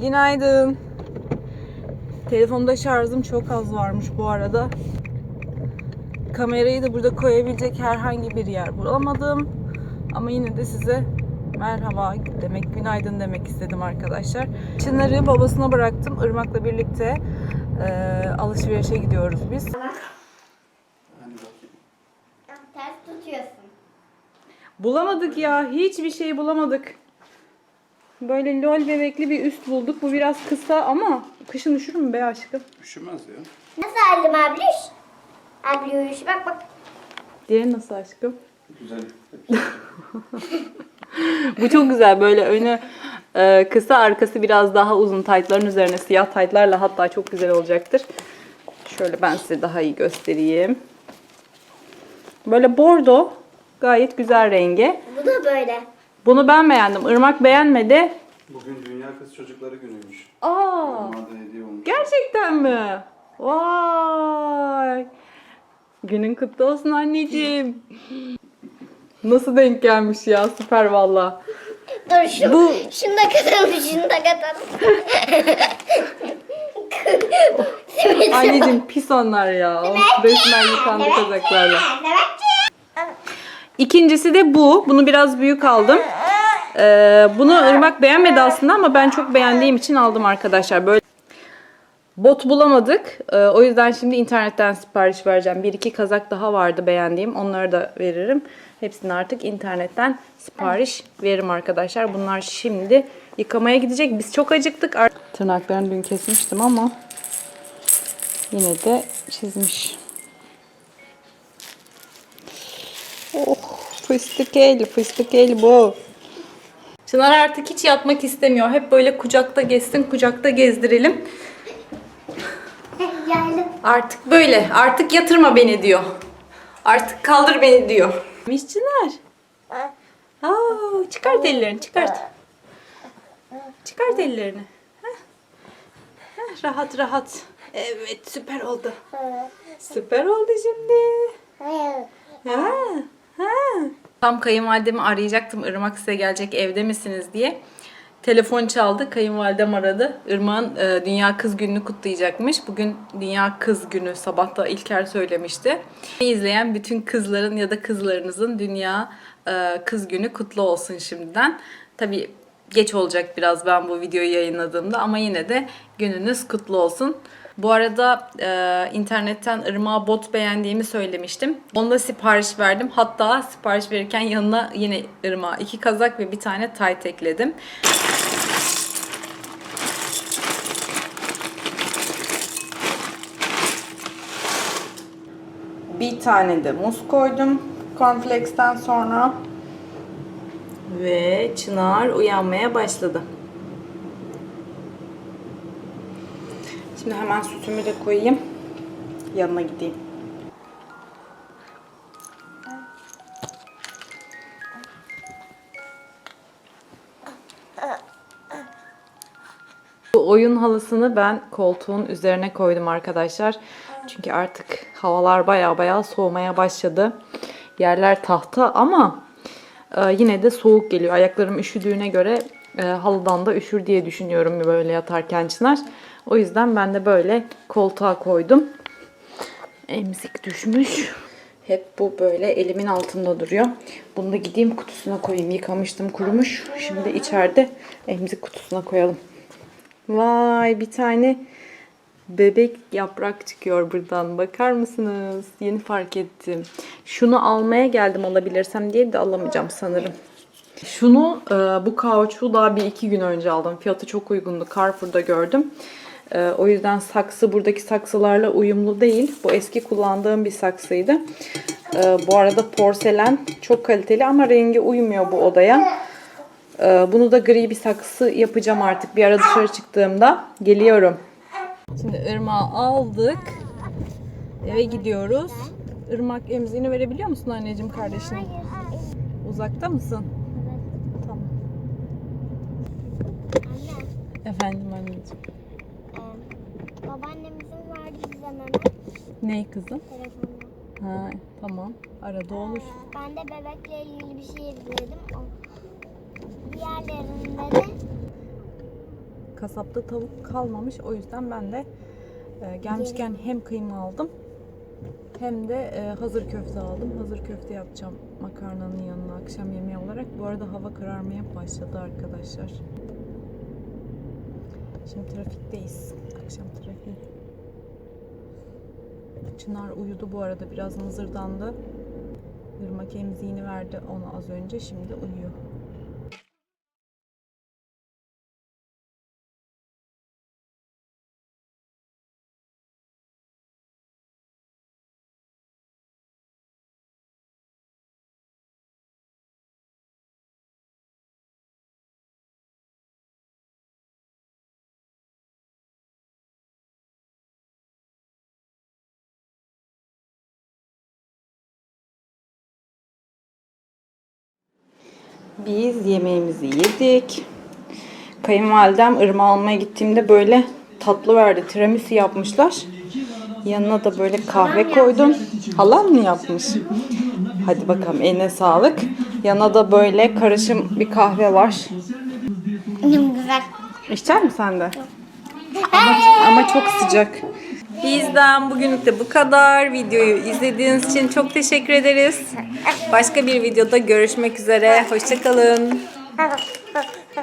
Günaydın. Telefonda şarjım çok az varmış bu arada. Kamerayı da burada koyabilecek herhangi bir yer bulamadım. Ama yine de size merhaba demek, günaydın demek istedim arkadaşlar. Çınar'ı babasına bıraktım. Irmak'la birlikte eee, alışverişe gidiyoruz biz. Bakayım. Ters tutuyorsun. Bulamadık ya. Hiçbir şey bulamadık. Böyle lol bebekli bir üst bulduk. Bu biraz kısa ama kışın üşür mü be aşkım? Üşümez ya. Nasıl halim abliş? Abliş bak bak. Diğeri nasıl aşkım? Güzel. Bu çok güzel. Böyle önü e, kısa, arkası biraz daha uzun taytların üzerine siyah taytlarla hatta çok güzel olacaktır. Şöyle ben size daha iyi göstereyim. Böyle bordo gayet güzel rengi. Bu da böyle. Bunu ben beğendim. Irmak beğenmedi. Bugün Dünya Kız Çocukları Günü'ymüş. Aa, Onlarda hediye olmuş. gerçekten mi? Vay. Günün kutlu olsun anneciğim. Nasıl denk gelmiş ya? Süper valla. Dur şu, Bu- şunu da katalım, şunu da katalım. Simit. Anneciğim pis onlar ya. Of, resmen yıkandı kazaklarla. İkincisi de bu. Bunu biraz büyük aldım. Ee, bunu Irmak beğenmedi aslında ama ben çok beğendiğim için aldım arkadaşlar. Böyle bot bulamadık. Ee, o yüzden şimdi internetten sipariş vereceğim. Bir iki kazak daha vardı beğendiğim. Onları da veririm. Hepsini artık internetten sipariş veririm arkadaşlar. Bunlar şimdi yıkamaya gidecek. Biz çok acıktık. Ar- Tırnaklarını dün kesmiştim ama yine de çizmiş. Oh fıstık el, fıstık el bu. Çınar artık hiç yatmak istemiyor. Hep böyle kucakta gezsin, kucakta gezdirelim. Geldim. Artık böyle, artık yatırma beni diyor. Artık kaldır beni diyor. Miş Çınar. Aa, çıkart ellerini, çıkart. Çıkart ellerini. Heh. Heh, rahat rahat. Evet, süper oldu. Süper oldu şimdi. Ha, ha. Tam kayınvalidemi arayacaktım. Irmak size gelecek evde misiniz diye. Telefon çaldı. Kayınvalidem aradı. Irmak'ın e, Dünya Kız Günü'nü kutlayacakmış. Bugün Dünya Kız Günü. Sabah da İlker söylemişti. İzleyen bütün kızların ya da kızlarınızın Dünya e, Kız Günü kutlu olsun şimdiden. Tabii geç olacak biraz ben bu videoyu yayınladığımda ama yine de gününüz kutlu olsun. Bu arada e, internetten ırmağa bot beğendiğimi söylemiştim. Onda sipariş verdim. Hatta sipariş verirken yanına yine ırmağa iki kazak ve bir tane tayt ekledim. Bir tane de muz koydum cornflakes'ten sonra. Ve Çınar uyanmaya başladı. Şimdi hemen sütümü de koyayım. Yanına gideyim. Bu oyun halısını ben koltuğun üzerine koydum arkadaşlar. Çünkü artık havalar baya baya soğumaya başladı. Yerler tahta ama e, yine de soğuk geliyor. Ayaklarım üşüdüğüne göre e, halıdan da üşür diye düşünüyorum böyle yatarken Çınar. O yüzden ben de böyle koltuğa koydum. Emzik düşmüş. Hep bu böyle elimin altında duruyor. Bunu da gideyim kutusuna koyayım. Yıkamıştım kurumuş. Şimdi içeride emzik kutusuna koyalım. Vay bir tane bebek yaprak çıkıyor buradan. Bakar mısınız? Yeni fark ettim. Şunu almaya geldim alabilirsem diye de alamayacağım sanırım. Şunu e, bu kauçuğu daha bir iki gün önce aldım. Fiyatı çok uygundu. Carrefour'da gördüm. E, o yüzden saksı buradaki saksılarla uyumlu değil. Bu eski kullandığım bir saksıydı. E, bu arada porselen çok kaliteli ama rengi uymuyor bu odaya. Ee, Bunu da gri bir saksı yapacağım artık bir ara dışarı çıktığımda. Geliyorum. Şimdi ırmağı aldık. Eve gidiyoruz. Irmak emziğini verebiliyor musun anneciğim kardeşine? Uzakta mısın? Tamam. Efendim anneciğim. Ee, babaannemizin verdiği bize meme Ney kızım? telefonda. Ha, tamam. Arada olur. Ben de bebekle ilgili bir şey izledim. Diğerlerinde de kasapta tavuk kalmamış. O yüzden ben de e, gelmişken hem kıyma aldım hem de e, hazır köfte aldım. Hazır köfte yapacağım makarnanın yanına akşam yemeği olarak. Bu arada hava kararmaya başladı arkadaşlar. Şimdi trafikteyiz. Akşam trafiği. Çınar uyudu bu arada biraz mızırdandı. Irmak emziğini verdi ona az önce şimdi uyuyor. Biz yemeğimizi yedik. Kayınvalidem ırma almaya gittiğimde böyle tatlı verdi. Tiramisu yapmışlar. Yanına da böyle kahve koydum. Halam mı yapmış? Hadi bakalım eline sağlık. Yanına da böyle karışım bir kahve var. Güzel. İçer misin sen de? Ama, ama çok sıcak. Bizden bugünlük de bu kadar. Videoyu izlediğiniz için çok teşekkür ederiz. Başka bir videoda görüşmek üzere. Hoşçakalın.